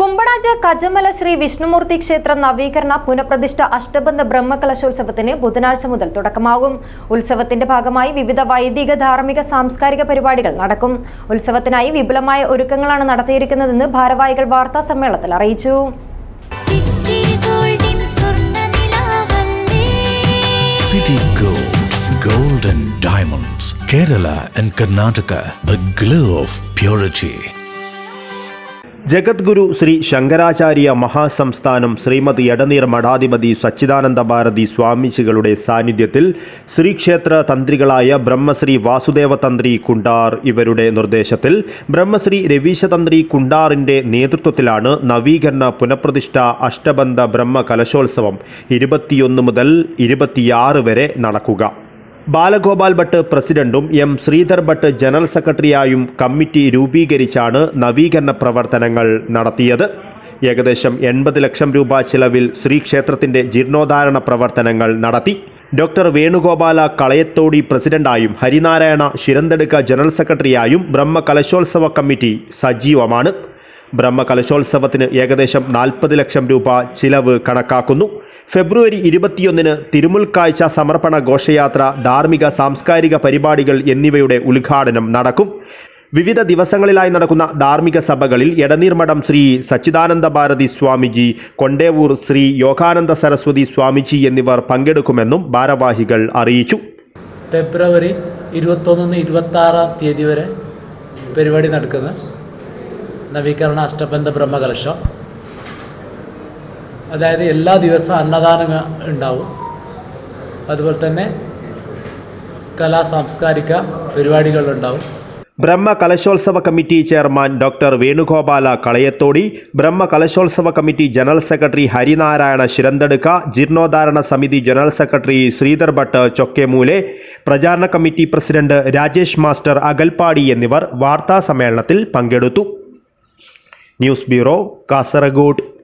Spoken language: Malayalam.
കുമ്പടാജ് കജമല ശ്രീ വിഷ്ണുമൂർത്തി ക്ഷേത്ര നവീകരണ പുനഃപ്രതിഷ്ഠ അഷ്ടബന്ധ ബ്രഹ്മകലശോത്സവത്തിന് ബുധനാഴ്ച മുതൽ തുടക്കമാകും. ഉത്സവത്തിന്റെ ഭാഗമായി വിവിധ വൈദിക ധാർമ്മിക സാംസ്കാരിക പരിപാടികൾ നടക്കും. ഉത്സവത്തിനായി വിപുലമായ ഒരുക്കങ്ങളാണ് നടത്തിയിരിക്കുന്നതെന്ന് ഭാരവാഹികൾ വാർത്താ സമ്മേളനത്തിൽ അറിയിച്ചു. City Gold, Gold and Diamonds, Kerala and Karnataka, the glow of purity. Jagadguru Shri Shankaracharya മഹാസംസ്ഥാനം Shrimati Edneer മഠാധിപതി സച്ചിദാനന്ദ ഭാരതി സ്വാമിജികളുടെ സാന്നിധ്യത്തിൽ ശ്രീക്ഷേത്ര തന്ത്രികളായ ബ്രഹ്മശ്രീ വാസുദേവ തന്ത്രി കുണ്ടാർ ഇവരുടെ നിർദ്ദേശത്തിൽ ബ്രഹ്മശ്രീ രവീശ തന്ത്രി കുണ്ടാറിന്റെ നേതൃത്വത്തിലാണ് നവീകരണ പുനഃപ്രതിഷ്ഠ അഷ്ടബന്ധ ബ്രഹ്മ കലശോത്സവം ഇരുപത്തിയൊന്ന് മുതൽ ഇരുപത്തിയാറ് വരെ നടക്കുക. ബാലഗോപാൽ ഭട്ട് പ്രസിഡന്റും എം ശ്രീധർ ഭട്ട് ജനറൽ സെക്രട്ടറിയായും കമ്മിറ്റി രൂപീകരിച്ചാണ് നവീകരണ പ്രവർത്തനങ്ങൾ നടത്തിയത്. ഏകദേശം എൺപത് ലക്ഷം രൂപ ചിലവിൽ ശ്രീക്ഷേത്രത്തിന്റെ ജീർണോദ്ധാരണ പ്രവർത്തനങ്ങൾ നടത്തി. ഡോക്ടർ വേണുഗോപാല കളയത്തോടി പ്രസിഡന്റായും ഹരിനാരായണ ശിരന്തെടുക്ക ജനറൽ സെക്രട്ടറിയായും ബ്രഹ്മ കലശോത്സവ കമ്മിറ്റി സജീവമാണ്. ബ്രഹ്മ കലശോത്സവത്തിന് ഏകദേശം നാൽപ്പത് ലക്ഷം രൂപ ചിലവ് കണക്കാക്കുന്നു. ഫെബ്രുവരി ഇരുപത്തിയൊന്നിന് തിരുമുൽക്കാഴ്ച സമർപ്പണ ഘോഷയാത്ര ധാർമ്മിക സാംസ്കാരിക പരിപാടികൾ എന്നിവയുടെ ഉദ്ഘാടനം നടക്കും. വിവിധ ദിവസങ്ങളിലായി നടക്കുന്ന ധാർമ്മിക സഭകളിൽ എടനീർമഠം ശ്രീ സച്ചിദാനന്ദ ഭാരതി സ്വാമിജി കൊണ്ടേവൂർ ശ്രീ യോഗാനന്ദ സരസ്വതി സ്വാമിജി എന്നിവർ പങ്കെടുക്കുമെന്നും ഭാരവാഹികൾ അറിയിച്ചു. ഫെബ്രുവരി ഇരുപത്തൊന്നിന്ന് ഇരുപത്താറാം തീയതി വരെ പരിപാടി നടക്കുന്ന നവീകരണ അഷ്ടബന്ധ ബ്രഹ്മകലശം. അതായത് എല്ലാ ദിവസവും അന്നദാനം ഉണ്ടാവും. അതുപോലെ തന്നെ കലാ സാംസ്കാരിക പരിപാടികളുണ്ടാവും. ബ്രഹ്മ കലശോത്സവ committee chairman doctor Venugopala Kalayathodi ബ്രഹ്മ കലശോത്സവ committee general secretary Harinarayana Sirantadukka ജീർണോദ്ധാരണ സമിതി ജനറൽ സെക്രട്ടറി ശ്രീധർ ഭട്ട് ചൊക്കേമൂലെ പ്രചാരണ committee president Rajesh master Akalpadi എന്നിവർ വാർത്താ സമ്മേളനത്തിൽ പങ്കെടുത്തു. News bureau Kasaragod.